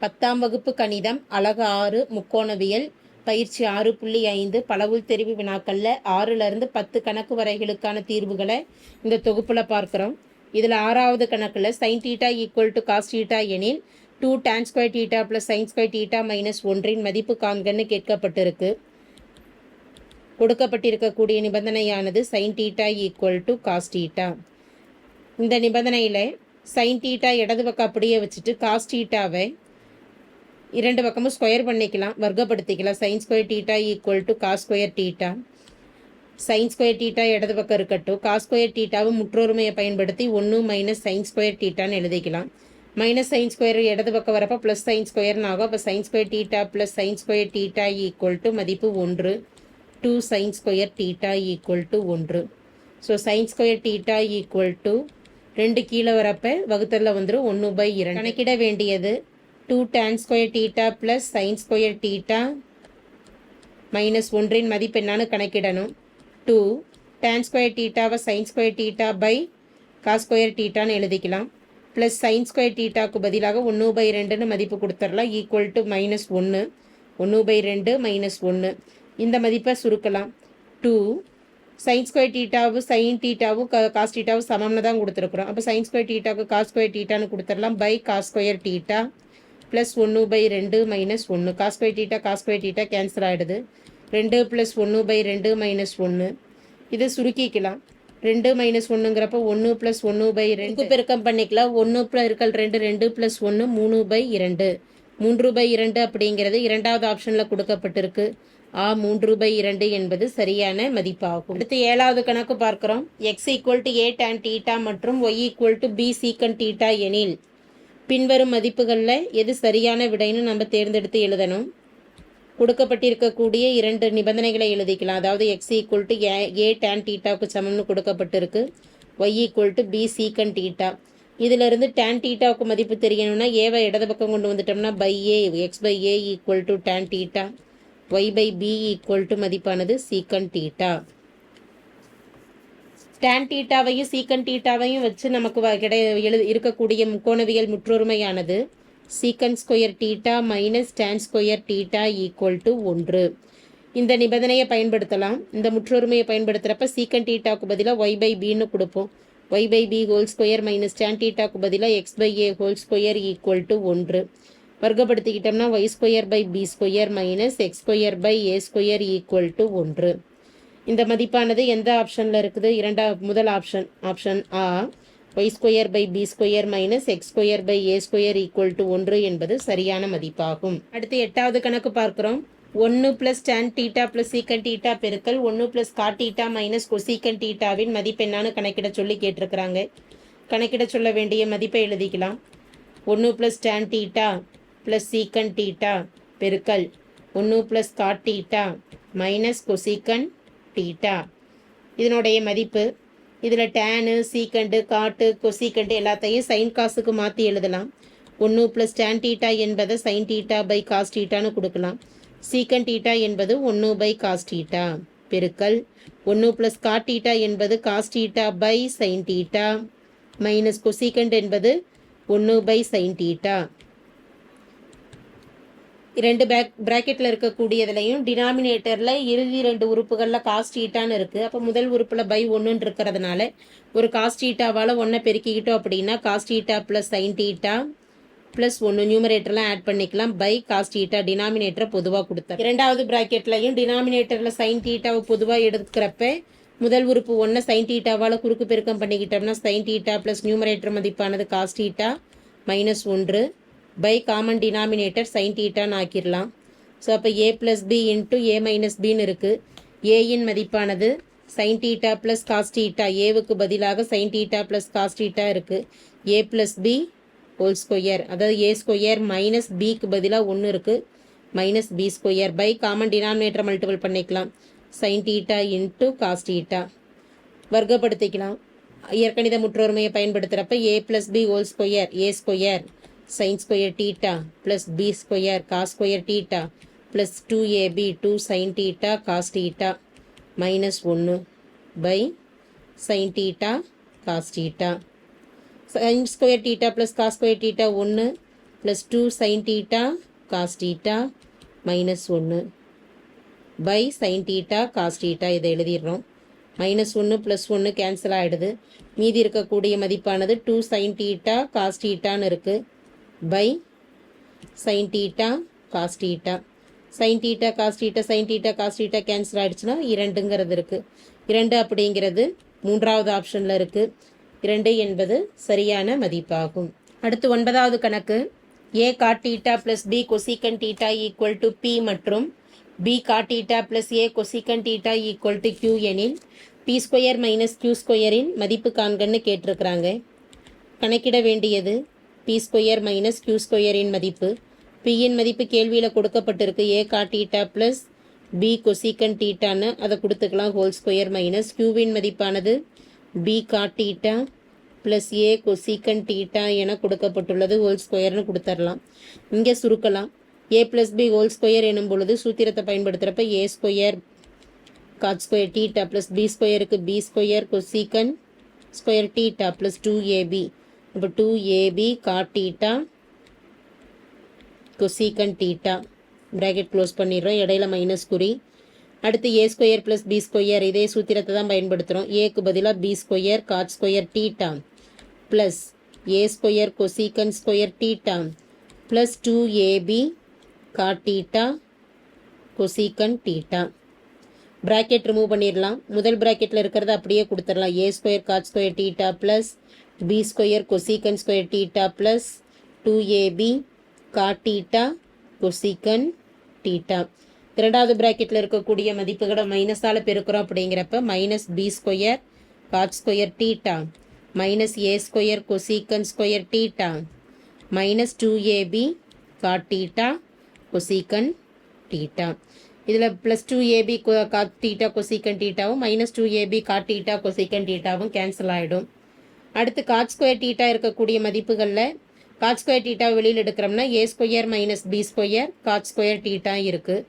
பத்தாம் வகுப்பு கணிதம் அழகு ஆறு முக்கோணவியல் பயிற்சி ஆறு புள்ளி ஐந்து பலவுள் தெரிவு வினாக்களில் ஆறுலேருந்து பத்து கணக்கு வரைகளுக்கான தீர்வுகளை இந்த தொகுப்பில் பார்க்குறோம். இதில் ஆறாவது கணக்கில் sine theta equal to cos theta எனில் two tan square theta plus sine square theta minus ஒன்றின் மதிப்பு காண்கன்னு கேட்கப்பட்டிருக்கு. கொடுக்கப்பட்டிருக்கக்கூடிய நிபந்தனையானது sine theta equal to cos theta இந்த நிபந்தனையில் சைன் டீட்டா இடது பக்கம் அப்படியே வச்சுட்டு காஸ் டீட்டாவை இரண்டு பக்கமும் ஸ்கொயர் பண்ணிக்கலாம் வர்க்கப்படுத்திக்கலாம். Sine square theta equal to cos square theta sine square theta இடது பக்கம் இருக்கட்டும். காஸ் ஸ்கொயர் டீட்டாவும் முற்றொருமையை பயன்படுத்தி ஒன்று மைனஸ் சைன் ஸ்கொயர் டீட்டான்னு எழுதிக்கலாம். மைனஸ் சைன் ஸ்கொயர் இடது பக்கம் வரப்போ ப்ளஸ் சைன் ஸ்கொயர்னு ஆகும். அப்போ sine square theta plus sine square theta equal to மதிப்பு ஒன்று. Two sine square theta equal to ஒன்று. So sine square theta equal to ரெண்டு கீழே வரப்ப வகுத்தரில் வந்துடும் ஒன்று பை இரண்டு. கணக்கிட வேண்டியது two tan square theta plus sine square theta minus ஒன்றின் மதிப்பு என்னான்னு கணக்கிடணும். Two tan square டீட்டாவை sine square theta by cos square டீட்டான்னு எழுதிக்கலாம். ப்ளஸ் சைன் ஸ்கொயர் டீட்டாவுக்கு பதிலாக ஒன்று பை ரெண்டுன்னு மதிப்பு கொடுத்துடலாம் ஈக்குவல் டு மைனஸ் ஒன்று. ஒன்று பை ரெண்டு மைனஸ் ஒன்று. இந்த மதிப்பை சுருக்கலாம். டூ சைன் ஸ்கொயர் டீட்டாவும் சைன் டீட்டாவும் காஸ் டீட்டாவும் சமம்னு தான் கொடுத்துருக்குறோம். அப்போ சைன் ஸ்கொயர் டீட்டாவுக்கு காஸ் ஸ்கொயர் டீட்டான்னு கொடுத்துடலாம் by cos square theta plus ஒன்று பை ரெண்டு மைனஸ் ஒன்று cos theta cos theta cancel ஆகிடுது ரெண்டு ப்ளஸ் ஒன்று பை ரெண்டு மைனஸ் ஒன்று இதை சுருக்கிக்கலாம். ரெண்டு மைனஸ் ஒன்றுங்கிறப்ப ஒன்று ப்ளஸ் ஒன்று பை ரெண்டு. பெருக்கம் பண்ணிக்கலாம். ஒன்று இருக்கல் ரெண்டு ரெண்டு ப்ளஸ் ஒன்று மூணு பை இரண்டு. மூன்று பை இரண்டு அப்படிங்கிறது இரண்டாவது ஆப்ஷனில் கொடுக்கப்பட்டிருக்கு. ஆ மூன்று பை இரண்டு என்பது சரியான மதிப்பாகும். அடுத்து ஏழாவது கணக்கு பார்க்குறோம். X equal to A tan theta மற்றும் Y equal to B secant theta எனில் பின்வரும் மதிப்புகளில் எது சரியான விடைன்னு நம்ம தேர்ந்தெடுத்து எழுதணும். கொடுக்கப்பட்டிருக்கக்கூடிய இரண்டு நிபந்தனைகளை எழுதிக்கலாம். அதாவது X equal to A A tan டீட்டாவுக்கு சமம்னு கொடுக்கப்பட்டிருக்கு. Y equal to B secant theta இதிலிருந்து டேன் டீட்டாவுக்கு மதிப்பு தெரியணும்னா ஏவை இடது பக்கம் கொண்டு வந்துட்டோம்னா by A X by A equal to tan theta Y by B equal to மதிப்பானது சீக்கன் டீட்டா டேன் டீட்டாவையும் சீக்கன் டீட்டாவையும் வச்சு நமக்கு கிடை எழு இருக்கக்கூடிய முக்கோணவியல் முற்றொருமையானது. Secant square theta minus tan square theta equal to ஒன்று. இந்த நிபந்தனையை பயன்படுத்தலாம். இந்த முற்றொருமையை பயன்படுத்துகிறப்ப சீக்கன் டீட்டாவுக்கு பதிலாக ஒய் பை பின்னு கொடுப்போம். Y by B whole square minus tan டீட்டாக்கு பதிலாக X by A whole square equal to ஒன்று. வர்க்கப்படுத்திக்கிட்டோம்னா Y square by B square minus X square by A square equal to ஒன்று. இந்த மதிப்பானது எந்த ஆப்ஷனில் இருக்குது? இரண்டா முதல் option option ah Y square by B square minus X square by A square equal to ஒன்று என்பது சரியான மதிப்பாகும். அடுத்து எட்டாவது கணக்கு பார்க்குறோம். ஒன்று plus tan theta plus secant theta பெருக்கல் ஒன்று plus cot theta minus cosecant டீட்டாவின் மதிப்பு என்னான்னு கணக்கிட சொல்லி கேட்டிருக்கிறாங்க. கணக்கிட சொல்ல வேண்டிய மதிப்பை எழுதிக்கலாம். ஒன்று plus tan theta plus secant theta பெருக்கல் ஒன்று plus cot theta minus cosecant theta இதனுடைய மதிப்பு இதில் டேனு சீக்கண்டு காட்டு கொசீக்கண்டு எல்லாத்தையும் சைன் காசுக்கு மாற்றி எழுதலாம். ஒன்று ப்ளஸ் டேன் டீட்டா என்பதை சைன் டீட்டா பை காஸ் டீட்டான்னு கொடுக்கலாம். சீக்கன் டீட்டா என்பது ஒன்று பை காஸ் டீட்டா பெருக்கல். ஒன்று ப்ளஸ் காட் டீட்டா என்பது cos theta by sine theta minus cosecant என்பது ஒன்று பை சைன் டீட்டா இரண்டு பேக் ப்ராக்கெட்டில் இருக்கக்கூடியதுலையும் டினாமினேட்டரில் இறுதி ரெண்டு உறுப்புகளில் காஸ்ட் ஈட்டான்னு இருக்குது அப்போ முதல் உறுப்பில் பை ஒன்றுன்னு இருக்கிறதுனால ஒரு காஸ்ட் ஈட்டாவால் ஒன்றை பெருக்கிக்கிட்டோம் அப்படின்னா cos eta plus sine theta plus ஒன்று நியூமரேட்டர்லாம் ஆட் பண்ணிக்கலாம். பை காஸ்ட் ஈட்டா டினாமினேட்டரை பொதுவாக கொடுத்தா. இரண்டாவது ப்ராக்கெட்லையும் டினாமினேட்டரில் சைன் டீட்டாவை பொதுவாக எடுக்கிறப்ப முதல் உறுப்பு ஒன்றை சைன் டீட்டாவால் குறுக்கு பெருக்கம் பண்ணிக்கிட்டோம்னா சைன் டீட்டா ப்ளஸ் நியூமரேட்டர் மதிப்பானது காஸ்ட் ஈட்டா மைனஸ் ஒன்று. பை காமன் டினாமினேட்டர் சைன் டீட்டான்னு ஆக்கிடலாம் ஸோ அப்போ A plus B into A minus பின்னு இருக்குது ஏயின் மதிப்பானது sine theta plus cos theta ஏவுக்கு பதிலாக sine theta plus cos theta இருக்குது A plus B whole square அதாவது ஏ ஸ்கொயர் மைனஸ் பிக்கு பதிலாக ஒன்று இருக்குது minus B square by common denominator multiple பண்ணிக்கலாம். Sine theta into cos theta வர்க்கப்படுத்திக்கலாம். இயற்கணித முற்றொருமையை பயன்படுத்துகிறப்ப A plus B whole square A square sine square theta plus B square cos square theta plus two AB two sine theta cos theta minus ஒன்று by sine theta cos theta sine square theta plus cos square theta ஒன்று plus two sine theta cos theta minus ஒன்று by sine theta cos theta இதை எழுதிடுறோம் minus ஒன்று plus ஒன்று cancel ஆகிடுது மீதி இருக்கக்கூடிய மதிப்பானது டூ சைன் டீட்டா காஸ் டீட்டான்னு இருக்குது by sine theta cos theta sine theta cos theta sine theta cos theta cancel ஆகிடுச்சுன்னா இரண்டுங்கிறது இருக்குது இரண்டு அப்படிங்கிறது மூன்றாவது ஆப்ஷனில் இருக்குது இரண்டு என்பது சரியான மதிப்பாகும். அடுத்து ஒன்பதாவது கணக்கு. A cot theta plus B cosecant theta equal to P மற்றும் B cot theta plus A cosecant theta equal to Q எனில் பி ஸ்கொயர் மைனஸ் கியூ ஸ்கொயரின் மதிப்பு காண்கன்னு கேட்டிருக்கிறாங்க. கணக்கிட வேண்டியது பி ஸ்கொயர் மைனஸ் கியூ ஸ்கொயரின் மதிப்பு. பியின் மதிப்பு கேள்வியில் கொடுக்கப்பட்டிருக்கு. A cot theta plus B cosecant டீட்டான்னு அதை கொடுத்துக்கலாம். ஹோல் ஸ்கொயர் மைனஸ் கியூவின் மதிப்பானது B cot theta plus A cosecant theta என கொடுக்கப்பட்டுள்ளது. ஹோல் ஸ்கொயர்னு கொடுத்துடலாம் இங்கே சுருக்கலாம். A plus B whole square எனும் பொழுது சூத்திரத்தை பயன்படுத்துகிறப்ப A square cot square theta plus B ஸ்கொயருக்கு B square cosecant square theta plus two AB இப்போ two AB cot theta cosecant theta bracket close பண்ணிடுறோம். இடையில மைனஸ் குறி. அடுத்து A square plus B square இதே சூத்திரத்தை தான் பயன்படுத்துகிறோம் ஏக்கு பதிலாக B square cot square theta plus A square cosecant square theta plus two AB cot theta cosecant theta bracket remove பண்ணிடலாம். முதல் ப்ராக்கெட்டில் இருக்கிறத அப்படியே கொடுத்துடலாம். A square cot square theta plus B square cosecant square theta plus two AB cot theta cosecant theta இரண்டாவது ப்ராக்கெட்டில் இருக்கக்கூடிய மதிப்புகளை மைனஸால் பெருக்கிறோம் அப்படிங்கிறப்ப minus B square cot square theta minus A square cosecant square theta minus two AB cot theta cosecant theta இதில் plus two AB cot theta cosecant டீட்டாவும் minus two AB cot theta cosecant டீட்டாவும் cancel ஆகிடும் அடுத்து God square theta இருக்கக்கூடிய மதிப்புகளில் God square theta வெளியில் எடுக்கிறோம்னா A square minus B square cot square theta இருக்குது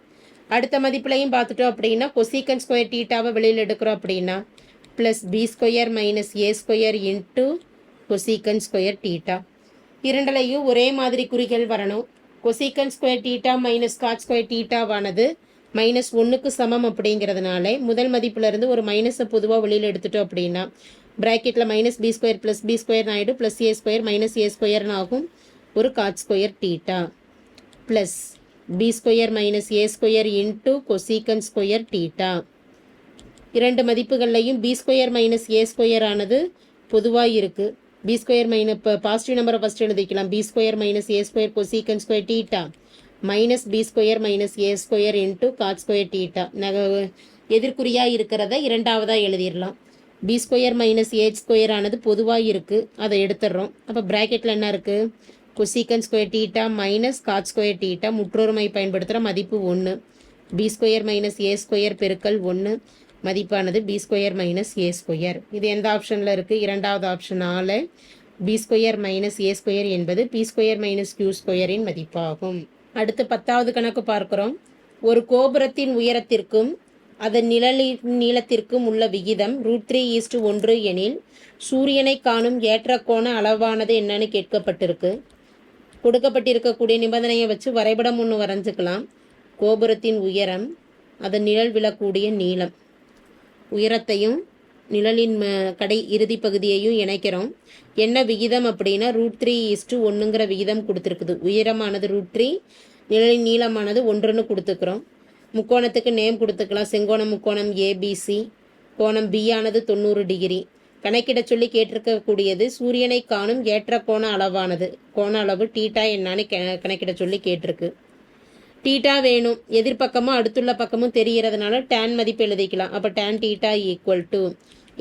அடுத்த மதிப்புலையும் பார்த்துட்டோம் அப்படின்னா கொசிகன் ஸ்கொயர் டீட்டாவை வெளியில் எடுக்கிறோம் அப்படின்னா plus B square minus A square into cosecant square theta இரண்டுலையும் ஒரே மாதிரி குறிகள் வரணும். Cosecant square theta minus cot square டீட்டாவானது minus ஒன்றுக்கு சமம் அப்படிங்கிறதுனால முதல் மதிப்புலேருந்து ஒரு மைனஸை பொதுவாக வெளியில் எடுத்துட்டோம் அப்படின்னா ப்ராக்கெட்டில் minus B square plus B square ஆகிடும் plus A square minus A ஸ்கொயர்னு ஆகும். ஒரு cot square theta plus B square minus A square into cosecant square theta இரண்டு மதிப்புகள்லையும் B square minus A square ஆனது பொதுவாக இருக்குது பி ஸ்கொயர் மைனஸ் இப்போ positive நம்பரை ஃபஸ்ட் எழுதிக்கலாம். B square minus A square cosecant square theta minus B square minus A square into cot square theta நக எதிர்குறியாக இருக்கிறத இரண்டாவதாக எழுதிடலாம். B square minus A square ஆனது பொதுவாக இருக்குது அதை எடுத்துடுறோம். அப்போ ப்ராக்கெட்டில் என்ன இருக்குது cosecant square theta minus cot square theta முற்றொருமை பயன்படுத்துகிற மதிப்பு ஒன்று B square minus A square பெருக்கல் ஒன்று மதிப்பானது B square minus A square இது எந்த ஆப்ஷனில் இருக்குது இரண்டாவது ஆப்ஷனால் B square minus A square என்பது பி ஸ்கொயர் மைனஸ் கியூ ஸ்கொயரின் மதிப்பாகும். அடுத்து பத்தாவது கணக்கு பார்க்குறோம். ஒரு கோபுரத்தின் உயரத்திற்கும் அதன் நிழலின் நீளத்திற்கும் உள்ள விகிதம் ரூட் த்ரீ ஈஸ்ட் ஒன்று எனில் சூரியனை காணும் ஏற்ற கோண அளவானது என்னன்னு கேட்கப்பட்டிருக்கு. கொடுக்கப்பட்டிருக்கக்கூடிய நிபந்தனையை வச்சு வரைபடம் ஒன்று வரைஞ்சிக்கலாம். கோபுரத்தின் உயரம் அதன் நிழல் விழக்கூடிய நீளம். உயரத்தையும் நிழலின் கடை இறுதி பகுதியையும் இணைக்கிறோம். என்ன விகிதம் அப்படின்னா ரூட் த்ரீ இஸ்டு ஒன்றுங்கிற விகிதம் கொடுத்துருக்குது. உயரமானது ரூட் த்ரீ நிழலின் நீளமானது ஒன்றுன்னு கொடுத்துக்கிறோம். முக்கோணத்துக்கு நேம் கொடுத்துக்கலாம். செங்கோணம் முக்கோணம் ஏபிசி கோணம் பி ஆனது தொண்ணூறு டிகிரி. கணக்கிட சொல்லி கேட்டிருக்கக்கூடியது சூரியனை காணும் ஏற்ற கோண அளவானது. கோண அளவு டீட்டா என்னான்னு கணக்கிட சொல்லி கேட்டிருக்கு. டீட்டா வேணும். எதிர்பக்கமும் அடுத்துள்ள பக்கமும் தெரிகிறதுனால டேன் மதிப்பு எழுதிக்கலாம். அப்போ டேன் டீட்டா ஈக்குவல் டு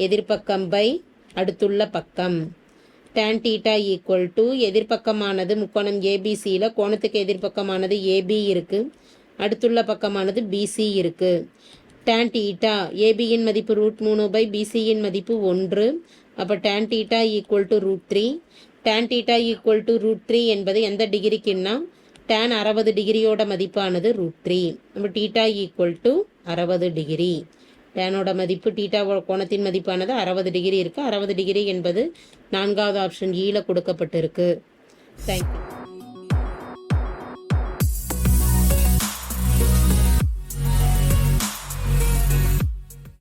எதிர்பக்கம் பை அடுத்துள்ள பக்கம். டேன் டீட்டா ஈக்குவல் டு எதிர்பக்கமானது முக்கோணம் ஏபிசியில் கோணத்துக்கு எதிர்பக்கமானது ஏபி இருக்குது அடுத்துள்ள பக்கமானது பிசி இருக்குது டேன் டீட்டா ஏபியின் மதிப்பு ரூட் மூணு பை பிசியின் மதிப்பு ஒன்று. அப்போ tan theta equal to root three tan theta equal to root three என்பது எந்த டிகிரிக்குன்னா டேன் அறுபது டிகிரியோட மதிப்பானது ரூட் த்ரீ நம்ம டீட்டா ஈக்குவல் டு அறுபது டிகிரி டேனோட மதிப்பு டீட்டா கோணத்தின் மதிப்பானது அறுபது டிகிரி இருக்குது அறுபது டிகிரி என்பது நான்காவது ஆப்ஷன் ஈல கொடுக்கப்பட்டிருக்கு. தேங்க்யூ